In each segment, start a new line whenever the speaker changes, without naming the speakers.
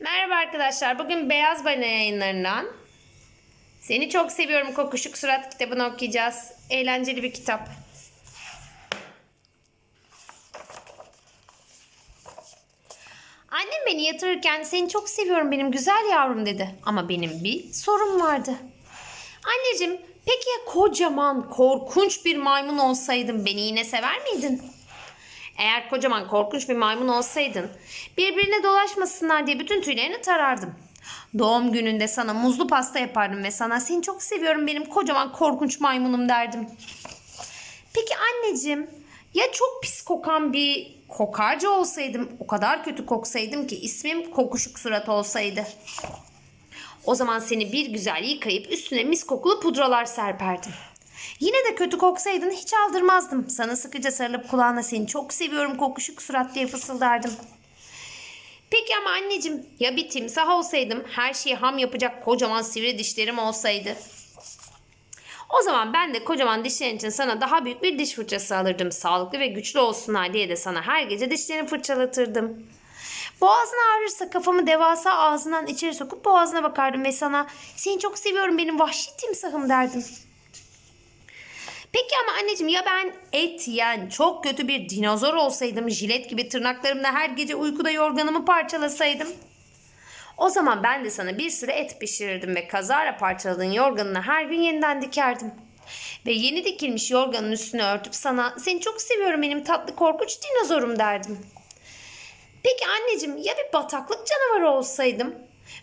Merhaba arkadaşlar. Bugün Beyaz Balina yayınlarından Seni Çok Seviyorum Kokuşuk Surat kitabını okuyacağız. Eğlenceli bir kitap. Annem beni yatırırken seni çok seviyorum benim güzel yavrum dedi. Ama benim bir sorun vardı. Anneciğim peki ya kocaman korkunç bir maymun olsaydım beni yine sever miydin? Eğer kocaman korkunç bir maymun olsaydın birbirine dolaşmasınlar diye bütün tüylerini tarardım. Doğum gününde sana muzlu pasta yapardım ve sana seni çok seviyorum benim kocaman korkunç maymunum derdim. Peki anneciğim ya çok pis kokan bir kokarca olsaydım o kadar kötü koksaydım ki ismim kokuşuk surat olsaydı. O zaman seni bir güzel yıkayıp üstüne mis kokulu pudralar serperdim. Yine de kötü koksaydın hiç aldırmazdım. Sana sıkıca sarılıp kulağına seni çok seviyorum kokuşuk surat diye fısıldardım. Peki ama anneciğim ya bir timsah olsaydım her şeyi ham yapacak kocaman sivri dişlerim olsaydı. O zaman ben de kocaman dişlerin için sana daha büyük bir diş fırçası alırdım. Sağlıklı ve güçlü olsunlar diye de sana her gece dişlerini fırçalatırdım. Boğazın ağrırsa kafamı devasa ağzından içeri sokup boğazına bakardım ve sana seni çok seviyorum benim vahşi timsahım derdim. Peki ama anneciğim ya ben et yiyen çok kötü bir dinozor olsaydım jilet gibi tırnaklarımla her gece uykuda yorganımı parçalasaydım? O zaman ben de sana bir sürü et pişirirdim ve kazara parçaladığın yorganını her gün yeniden dikerdim. Ve yeni dikilmiş yorganın üstüne örtüp sana seni çok seviyorum benim tatlı korkunç dinozorum derdim. Peki anneciğim ya bir bataklık canavarı olsaydım?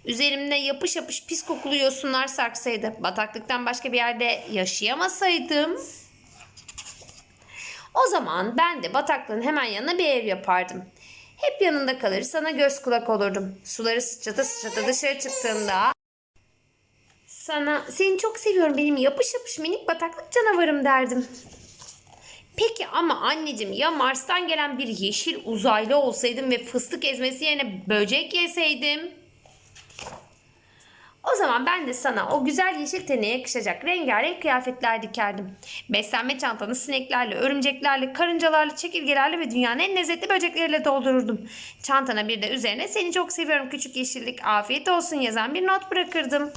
Üzerimde yapış yapış pis kokulu yosunlar sarsaydı. Bataklıktan başka bir yerde yaşayamasaydım. O zaman ben de bataklığın hemen yanına bir ev yapardım. Hep yanında kalır sana göz kulak olurdum. Suları sıçrata sıçrata dışarı çıktığında sana seni çok seviyorum benim yapış yapış minik bataklık canavarım derdim. Peki ama anneciğim ya Mars'tan gelen bir yeşil uzaylı olsaydım ve fıstık ezmesi yerine böcek yeseydim? O zaman ben de sana o güzel yeşil teneye yakışacak rengarenk kıyafetler dikerdim. Beslenme çantanı sineklerle, örümceklerle, karıncalarla, çekirgelerle ve dünyanın en lezzetli böcekleriyle doldururdum. Çantana bir de üzerine seni çok seviyorum küçük yeşillik afiyet olsun yazan bir not bırakırdım.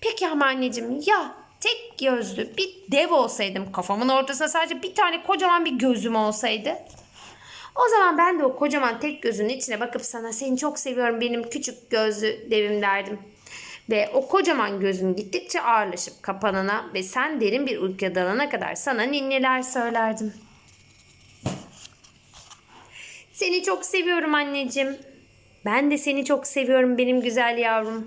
Peki ama anneciğim ya tek gözlü bir dev olsaydım kafamın ortasına sadece bir tane kocaman bir gözüm olsaydı. O zaman ben de o kocaman tek gözünün içine bakıp sana seni çok seviyorum benim küçük gözlü devim derdim. Ve o kocaman gözün gittikçe ağırlaşıp kapanana ve sen derin bir uykuya dalana kadar sana ninniler söylerdim. Seni çok seviyorum anneciğim. Ben de seni çok seviyorum benim güzel yavrum.